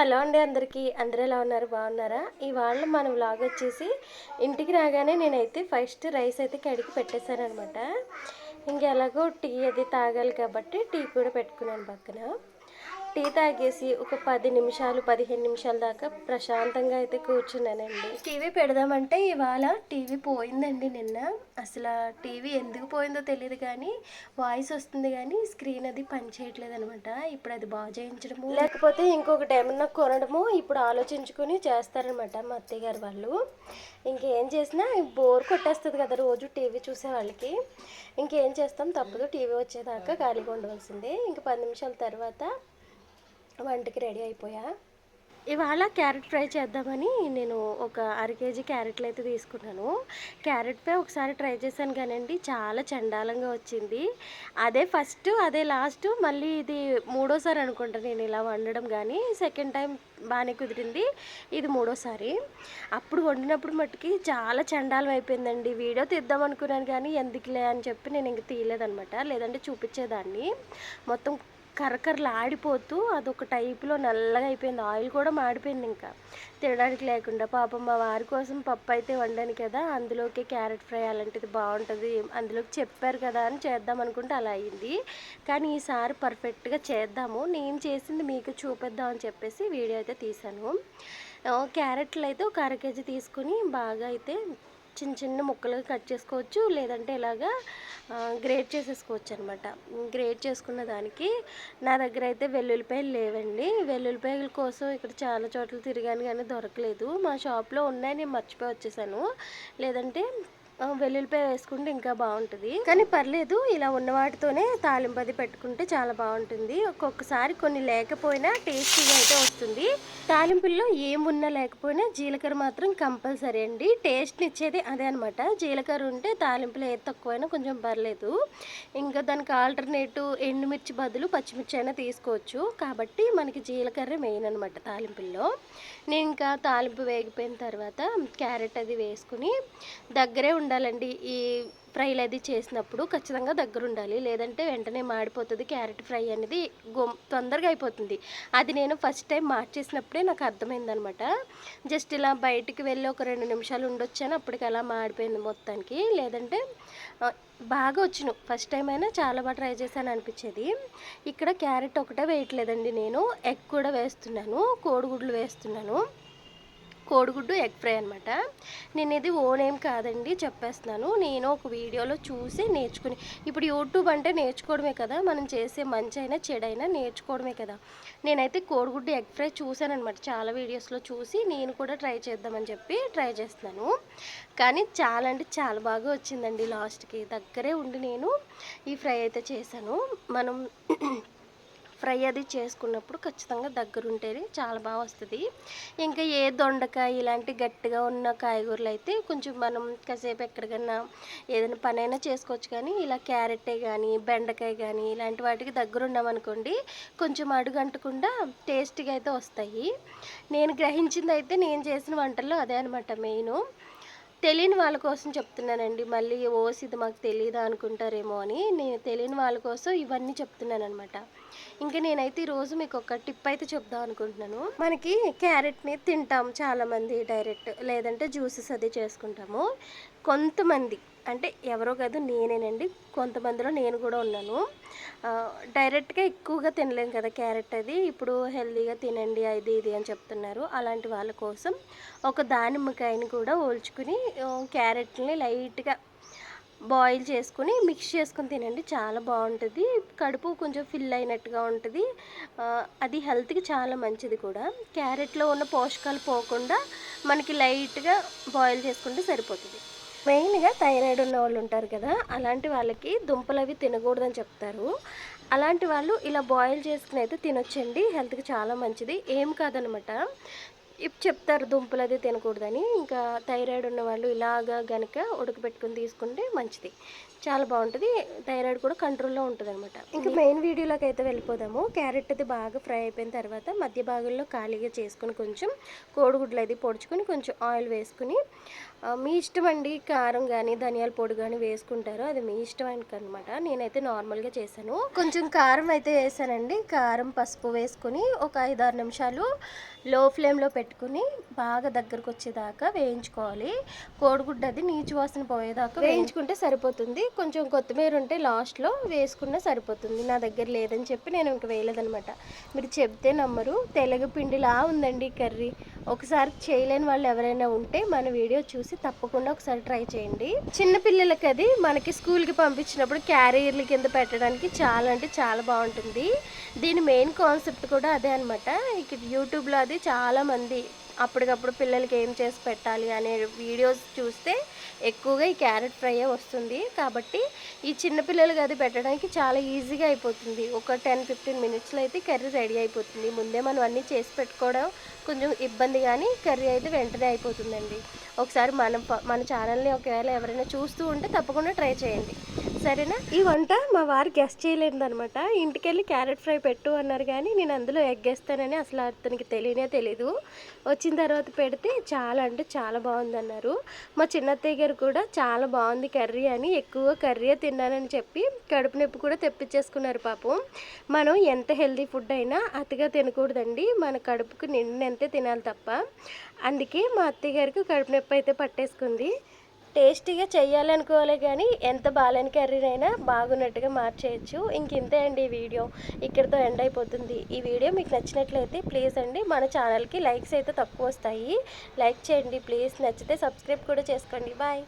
Hello అండి అందరికీ. అందరూ ఎలా ఉన్నారు? బాగున్నారా? ఇవాళ మన వ్లాగ్ వచ్చేసి ఇంటికి రాగానే నేనైతే ఫస్ట్ రైస్ అయితే కడిగి పెట్టేశాను అనమాట ఇంకెలాగో టీ అది తాగాలి కాబట్టి టీ కూడా పెట్టుకున్నాను పక్కన. టీ తాగేసి ఒక పది నిమిషాలు పదిహేను నిమిషాల దాకా ప్రశాంతంగా అయితే కూర్చున్నానండి. టీవీ పెడదామంటే ఇవాళ టీవీ పోయిందండి నిన్న. అసలు టీవీ ఎందుకు పోయిందో తెలియదు కానీ వాయిస్ వస్తుంది కానీ స్క్రీన్ అది పనిచేయట్లేదు అనమాట ఇప్పుడు అది బాగు చేయించడము లేకపోతే ఇంకొకటి ఏమన్నా కొనడము ఇప్పుడు ఆలోచించుకొని చేస్తారనమాట మా అత్తయ్య గారు వాళ్ళు. ఇంకేం చేసినా బోర్ కొట్టేస్తుంది కదా రోజు టీవీ చూసే వాళ్ళకి. ఇంకేం చేస్తాం? తప్పదు టీవీ వచ్చేదాకా ఖాళీగా ఉండవలసిందే. ఇంక పది నిమిషాల తర్వాత వంటకి రెడీ అయిపోయా. ఇవాళ క్యారెట్ ఫ్రై చేద్దామని నేను ఒక అర కేజీ క్యారెట్లు అయితే తీసుకున్నాను. క్యారెట్ ఫ్రై ఒకసారి ట్రై చేశాను కానండి చాలా చండాలంగా వచ్చింది. అదే ఫస్ట్ అదే లాస్ట్ మళ్ళీ ఇది మూడోసారి అనుకుంటా నేను ఇలా వండడం కానీ సెకండ్ టైం బాగానే కుదిరింది ఇది మూడోసారి. అప్పుడు వండినప్పుడు మట్టుకి చాలా చండాలం అయిపోయిందండి. వీడియో తీద్దాం అనుకున్నాను కానీ ఎందుకులే అని చెప్పి నేను ఇంక తీయలేదనమాట లేదంటే చూపించేదాన్ని. మొత్తం కరకరలు ఆడిపోతూ అదొక టైప్లో నల్లగా అయిపోయింది. ఆయిల్ కూడా మాడిపోయింది ఇంకా. తినడానికి లేకుండా పాపం మా వారి కోసం పప్పు అయితే వండాను కదా అందులోకి క్యారెట్ ఫ్రై అలాంటిది బాగుంటుంది అందులోకి చెప్పారు కదా అని చేద్దాం అనుకుంటే అలా అయింది. కానీ ఈసారి పర్ఫెక్ట్గా చేద్దాము. నేను చేసింది మీకు చూపిద్దాం అని చెప్పేసి వీడియో అయితే తీశాను. క్యారెట్లు అయితే ఒక అర కేజీ తీసుకుని బాగా అయితే చిన్న చిన్న ముక్కలుగా కట్ చేసుకోవచ్చు లేదంటే ఇలాగా గ్రేట్ చేసేసుకోవచ్చు అనమాట గ్రేట్ చేసుకున్న దానికి నా దగ్గర అయితే వెల్లుల్లిపాయలు లేవండి. వెల్లుల్లిపాయల కోసం ఇక్కడ చాలా చోట్ల తిరిగాను కానీ దొరకలేదు. మా షాప్లో ఉన్నాయి నేను మర్చిపోయి వచ్చేసాను. లేదంటే వెల్లుల్లిపాయ వేసుకుంటే ఇంకా బాగుంటుంది. కానీ పర్లేదు ఇలా ఉన్న వాటితోనే తాలింపది పెట్టుకుంటే చాలా బాగుంటుంది. ఒక్కొక్కసారి కొన్ని లేకపోయినా టేస్టీగా అయితే వస్తుంది. తాలింపుల్లో ఏమున్నా లేకపోయినా జీలకర్ర మాత్రం కంపల్సరీ అండి. టేస్ట్నిచ్చేది అదే అనమాట జీలకర్ర ఉంటే తాలింపులో ఏది తక్కువైనా కొంచెం పర్లేదు. ఇంకా దానికి ఆల్టర్నేటివ్ ఎండుమిర్చి బదులు పచ్చిమిర్చి అయినా తీసుకోవచ్చు. కాబట్టి మనకి జీలకర్ర మెయిన్ అనమాట తాలింపుల్లో. నేను ఇంకా తాలింపు వేగిపోయిన తర్వాత క్యారెట్ అది వేసుకుని దగ్గరే ఉండాలండి. ఈ ఫ్రైలు అది చేసినప్పుడు ఖచ్చితంగా దగ్గర ఉండాలి లేదంటే వెంటనే మాడిపోతుంది. క్యారెట్ ఫ్రై అనేది గుమ్ తొందరగా అయిపోతుంది. అది నేను ఫస్ట్ టైం మార్చేసినప్పుడే నాకు అర్థమైందనమాట. జస్ట్ ఇలా బయటికి వెళ్ళి ఒక రెండు నిమిషాలు ఉండొచ్చాను అప్పటికి అలా మాడిపోయింది మొత్తానికి. లేదంటే బాగా వచ్చును. ఫస్ట్ టైం అయినా చాలా బాగా ట్రై చేశాను అనిపించేది. ఇక్కడ క్యారెట్ ఒకటే వేయట్లేదండి నేను. ఎగ్ కూడా వేస్తున్నాను. కోడిగుడ్లు వేస్తున్నాను. కోడిగుడ్డు ఎగ్ ఫ్రై అనమాట నేను ఇది ఓనేం కాదండి చెప్పేస్తున్నాను. నేను ఒక వీడియోలో చూసి నేర్చుకుని ఇప్పుడు యూట్యూబ్ అంటే నేర్చుకోవడమే కదా మనం చేసే మంచి అయినా చెడైనా నేర్చుకోవడమే కదా. నేనైతే కోడిగుడ్డు ఎగ్ ఫ్రై చూశాను అనమాట చాలా వీడియోస్లో చూసి నేను కూడా ట్రై చేద్దామని చెప్పి ట్రై చేస్తున్నాను. కానీ చాలా అంటే చాలా బాగా వచ్చిందండి లాస్ట్కి. దగ్గరే ఉండి నేను ఈ ఫ్రై అయితే చేశాను. మనం ఫ్రై అది చేసుకున్నప్పుడు ఖచ్చితంగా దగ్గరుంటేనే చాలా బాగా వస్తుంది. ఇంకా ఏ దొండకాయ ఇలాంటి గట్టిగా ఉన్న కాయగూరలు అయితే కొంచెం మనం కాసేపు ఎక్కడికన్నా ఏదైనా పని అయినా చేసుకోవచ్చు కానీ ఇలా క్యారెటే కానీ బెండకాయ కానీ ఇలాంటి వాటికి దగ్గర ఉన్నామనుకోండి కొంచెం అడుగంటకుండా టేస్టీగా అయితే వస్తాయి. నేను గ్రహించింది అయితే నేను చేసిన వంటల్లో అదే అనమాట మెయిన్. తెలియని వాళ్ళ కోసం చెప్తున్నానండి. మళ్ళీ ఓసి ఇది మాకు తెలియదా అనుకుంటారేమో అని నేను తెలియని వాళ్ళ కోసం ఇవన్నీ చెప్తున్నాను అనమాట ఇంకా నేనైతే ఈరోజు మీకు ఒక టిప్ అయితే చెప్దాం అనుకుంటున్నాను. మనకి క్యారెట్ని తింటాం చాలామంది డైరెక్ట్ లేదంటే జ్యూసెస్ అది చేసుకుంటాము. కొంతమంది అంటే ఎవరో కాదు నేనేనండి. కొంతమందిలో నేను కూడా ఉన్నాను. డైరెక్ట్గా ఎక్కువగా తినలేం కదా క్యారెట్ అది. ఇప్పుడు హెల్దీగా తినండి అది ఇది అని చెప్తున్నారు. అలాంటి వాళ్ళ కోసం ఒక దానిమ్మకాయని కూడా ఓల్చుకుని క్యారెట్ని లైట్గా బాయిల్ చేసుకుని మిక్స్ చేసుకుని తినండి. చాలా బాగుంటుంది. కడుపు కొంచెం ఫిల్ అయినట్టుగా ఉంటుంది. అది హెల్త్కి చాలా మంచిది కూడా. క్యారెట్లో ఉన్న పోషకాలు పోకుండా మనకి లైట్గా బాయిల్ చేసుకుంటే సరిపోతుంది. మెయిన్గా థైరాయిడ్ ఉన్న వాళ్ళు ఉంటారు కదా అలాంటి వాళ్ళకి దుంపలు అవి తినకూడదని చెప్తారు. అలాంటి వాళ్ళు ఇలా బాయిల్ చేసుకుని అయితే తినొచ్చండి. హెల్త్కి చాలా మంచిది. ఏం కాదనమాట. ఇప్పుడు చెప్తారు దుంపలు అది తినకూడదని. ఇంకా థైరాయిడ్ ఉన్న వాళ్ళు ఇలాగా గనక ఉడకబెట్టుకుని తీసుకుంటే మంచిది. చాలా బాగుంటుంది. థైరాయిడ్ కూడా కంట్రోల్లో ఉంటుంది అనమాట ఇంకా మెయిన్ వీడియోలోకి అయితే వెళ్ళిపోదాము. క్యారెట్ అయితే బాగా ఫ్రై అయిపోయిన తర్వాత మధ్య భాగంలో ఖాళీగా చేసుకుని కొంచెం కోడిగుడ్లు అది పొడుచుకొని కొంచెం ఆయిల్ వేసుకుని మీ ఇష్టం అండి కారం కానీ ధనియాల పొడి కానీ వేసుకుంటారు అది మీ ఇష్టం అనమాట నేనైతే నార్మల్గా చేశాను. కొంచెం కారం అయితే వేసానండి. కారం పసుపు వేసుకుని ఒక ఐదారు నిమిషాలు లో ఫ్లేమ్లో పెట్టుకుని బాగా దగ్గరకు వచ్చేదాకా వేయించుకోవాలి. కోడిగుడ్డ అది నీచు వాసన పోయేదాకా వేయించుకుంటే సరిపోతుంది. కొంచెం కొత్తిమీర ఉంటే లాస్ట్లో వేసుకున్నా సరిపోతుంది. నా దగ్గర లేదని చెప్పి నేను ఇంక వేయలేదనమాట మీరు చెప్తే నమ్మరు. తెలగపిండిలా ఉందండి కర్రీ. ఒకసారి చేయలేని వాళ్ళు ఎవరైనా ఉంటే మన వీడియో చూసి తప్పకుండా ఒకసారి ట్రై చేయండి. చిన్న పిల్లలకి అది మనకి స్కూల్కి పంపించినప్పుడు క్యారియర్ల కింద పెట్టడానికి చాలా అంటే చాలా బాగుంటుంది. దీని మెయిన్ కాన్సెప్ట్ కూడా అదే అనమాట ఇక్కడ యూట్యూబ్లో అది చాలామంది అప్పటికప్పుడు పిల్లలకి ఏం చేసి పెట్టాలి అనే వీడియోస్ చూస్తే ఎక్కువగా ఈ క్యారెట్ ఫ్రై వస్తుంది. కాబట్టి ఈ చిన్నపిల్లలకి అది పెట్టడానికి చాలా ఈజీగా అయిపోతుంది. ఒక టెన్ ఫిఫ్టీన్ మినిట్స్లో అయితే కర్రీ రెడీ అయిపోతుంది. ముందే మనం అన్నీ చేసి పెట్టుకోవడం కొంచెం ఇబ్బంది కానీ కర్రీ అయితే వెంటనే అయిపోతుందండి. ఒకసారి మన మన ఛానల్ని ఒకవేళ ఎవరైనా చూస్తూ ఉంటే తప్పకుండా ట్రై చేయండి. సరేనా? ఈ వంట మా వారు గెస్ట్ చేయలేదనమాట ఇంటికెళ్ళి క్యారెట్ ఫ్రై పెట్టు అన్నారు కానీ నేను అందులో ఎగ్ వేస్తానని అసలు అతనికి తెలియనే తెలీదు. వచ్చిన తర్వాత పెడితే చాలా అంటే చాలా బాగుంది అన్నారు మా చిన్నత్తయ్య గారు కూడా చాలా బాగుంది కర్రీ అని ఎక్కువ కర్రీ తిన్నానని చెప్పి కడుపు నొప్పి కూడా తెప్పించేసుకున్నారు పాపం. మనం ఎంత హెల్తీ ఫుడ్ అయినా అతిగా తినకూడదండి. మన కడుపుకు నిండినంతే తినాలి తప్ప. అందుకే మా అత్తయ్య గారికి కడుపు నొప్పి అయితే పట్టేసుకుంది. టేస్టీగా చేయాలనుకోవాలి కానీ ఎంత బాగాలేని కర్రీనైనా బాగున్నట్టుగా మార్చేయచ్చు. ఇంక ఇంతే అండి ఈ వీడియో. ఇక్కడితో ఎండ్ అయిపోతుంది. ఈ వీడియో మీకు నచ్చినట్లయితే ప్లీజ్ అండి మన ఛానల్కి లైక్స్ అయితే తక్కువ వస్తాయి. లైక్ చేయండి ప్లీజ్. నచ్చితే సబ్స్క్రైబ్ కూడా చేసుకోండి. బాయ్.